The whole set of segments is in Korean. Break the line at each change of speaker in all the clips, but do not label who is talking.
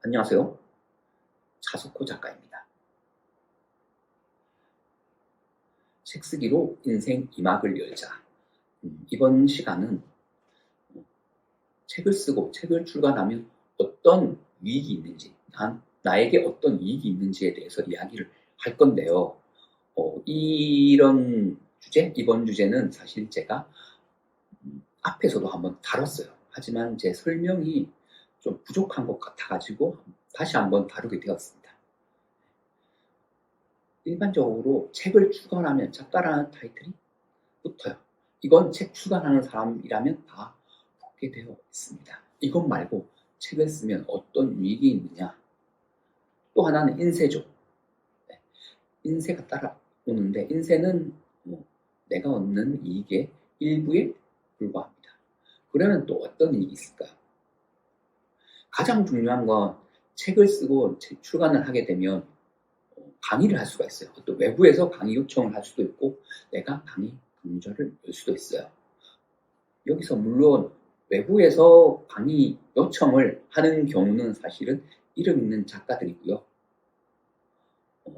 안녕하세요. 차석호 작가입니다. 책 쓰기로 인생 이막을 열자. 음, 이번 시간은 책을 쓰고 책을 출간하면 어떤 이익이 있는지, 난, 나에게 어떤 이익이 있는지에 대해서 이야기를 할 건데요. 어, 이런 주제, 이번 주제는 사실 제가 음, 앞에서도 한번 다뤘어요. 하지만 제 설명이 좀 부족한 것 같아가지고 다시 한번 다루게 되었습니다. 일반적으로 책을 출간하면 작가라는 타이틀이 붙어요. 이건 책 출간하는 사람이라면 다 붙게 되어 있습니다. 이것 말고 책을 쓰면 어떤 유익이 있느냐. 또 하나는 인쇄죠. 네. 인쇄가 따라오는데 인쇄는 뭐 내가 얻는 이익의 일부에 불과합니다. 그러면 또 어떤 이익이 있을까요? 가장 중요한 건 책을 쓰고 출간을 하게 되면 어, 강의를 할 수가 있어요. 또 외부에서 강의 요청을 할 수도 있고 내가 강의 강좌를 열 수도 있어요. 여기서 물론 외부에서 강의 요청을 하는 경우는 사실은 이름 있는 작가들이고요. 어,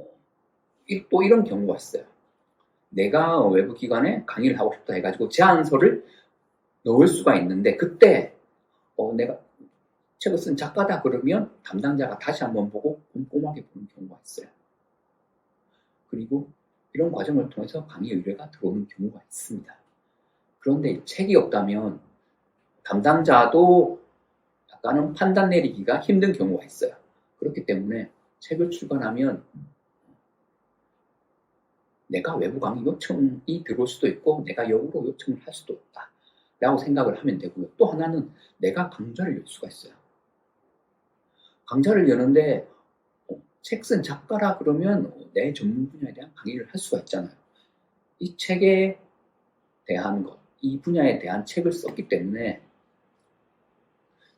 또 이런 경우가 있어요. 내가 외부 기관에 강의를 하고 싶다 해가지고 제안서를 넣을 수가 있는데 그때 어, 내가 책을 쓴 작가다 그러면 담당자가 다시 한번 보고 꼼꼼하게 보는 경우가 있어요. 그리고 이런 과정을 통해서 강의 의뢰가 들어오는 경우가 있습니다. 그런데 책이 없다면 담당자도 약간은 판단 내리기가 힘든 경우가 있어요. 그렇기 때문에 책을 출간하면 내가 외부 강의 요청이 들어올 수도 있고 내가 역으로 요청을 할 수도 없다. 라고 생각을 하면 되고요. 또 하나는 내가 강좌를 열 수가 있어요. 강좌를 여는데 어, 책쓴 작가라 그러면 내 전문 분야에 대한 강의를 할 수가 있잖아요. 이 책에 대한 것, 이 분야에 대한 책을 썼기 때문에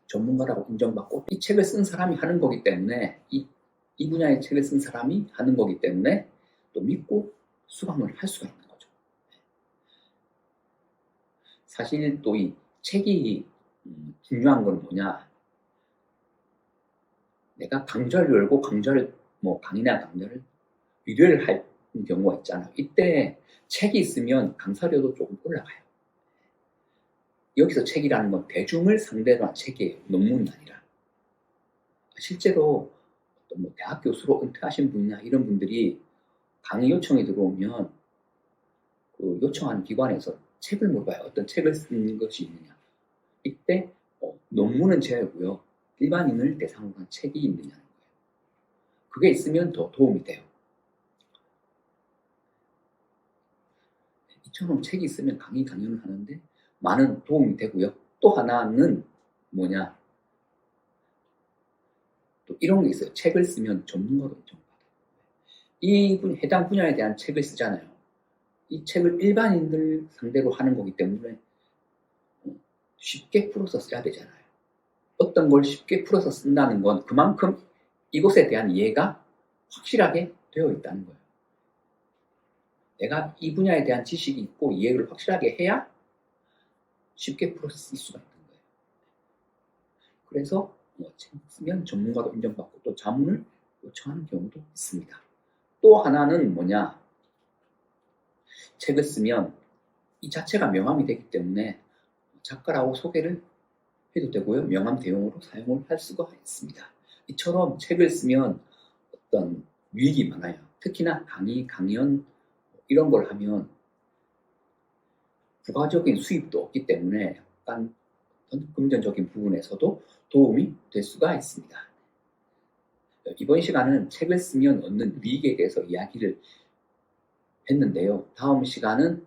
전문가라고 인정받고 이 책을 쓴 사람이 하는 거기 때문에 이, 이 분야의 책을 쓴 사람이 하는 거기 때문에 또 믿고 수강을 할 수가 있는 거죠. 사실 또 이 책이 음, 중요한 건 뭐냐 내가 강좌를 열고 강좌를 뭐 강의나 강좌를 의뢰를 할 경우가 있잖아요. 이때 책이 있으면 강사료도 조금 올라가요. 여기서 책이라는 건 대중을 상대로 한 책이에요. 논문이 아니라. 실제로 어떤 뭐 대학 교수로 은퇴하신 분이나 이런 분들이 강의 요청이 들어오면 그 요청하는 기관에서 책을 물어봐요. 어떤 책을 쓴 것이 있느냐. 이때 어, 논문은 제외고요. 일반인을 대상으로 한 책이 있느냐는 거예요. 그게 있으면 더 도움이 돼요. 이처럼 책이 있으면 강의 강연을 하는데 많은 도움이 되고요. 또 하나는 뭐냐? 또 이런 게 있어요. 책을 쓰면 전문가로 인정받아요. 이 분, 해당 분야에 대한 책을 쓰잖아요. 이 책을 일반인들 상대로 하는 거기 때문에 쉽게 풀어서 써야 되잖아요. 어떤 걸 쉽게 풀어서 쓴다는 건 그만큼 이것에 대한 이해가 확실하게 되어 있다는 거예요. 내가 이 분야에 대한 지식이 있고 이해를 확실하게 해야 쉽게 풀어서 쓸 수가 있는 거예요. 그래서 뭐책 쓰면 전문가도 인정받고 또 자문을 요청하는 경우도 있습니다. 또 하나는 뭐냐? 책을 쓰면 이 자체가 명함이 되기 때문에 작가라고 소개를 해도 되고요. 명함 대용으로 사용을 할 수가 있습니다. 이처럼 책을 쓰면 어떤 유익이 많아요. 특히나 강의, 강연 이런 걸 하면 부가적인 수입도 없기 때문에 약간 금전적인 부분에서도 도움이 될 수가 있습니다. 이번 시간은 책을 쓰면 얻는 유익에 대해서 이야기를 했는데요. 다음 시간은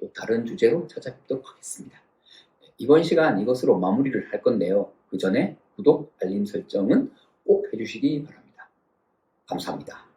또 다른 주제로 찾아뵙도록 하겠습니다. 이번 시간 이것으로 마무리를 할 건데요. 그 전에 구독, 알림 설정은 꼭 해주시기 바랍니다. 감사합니다.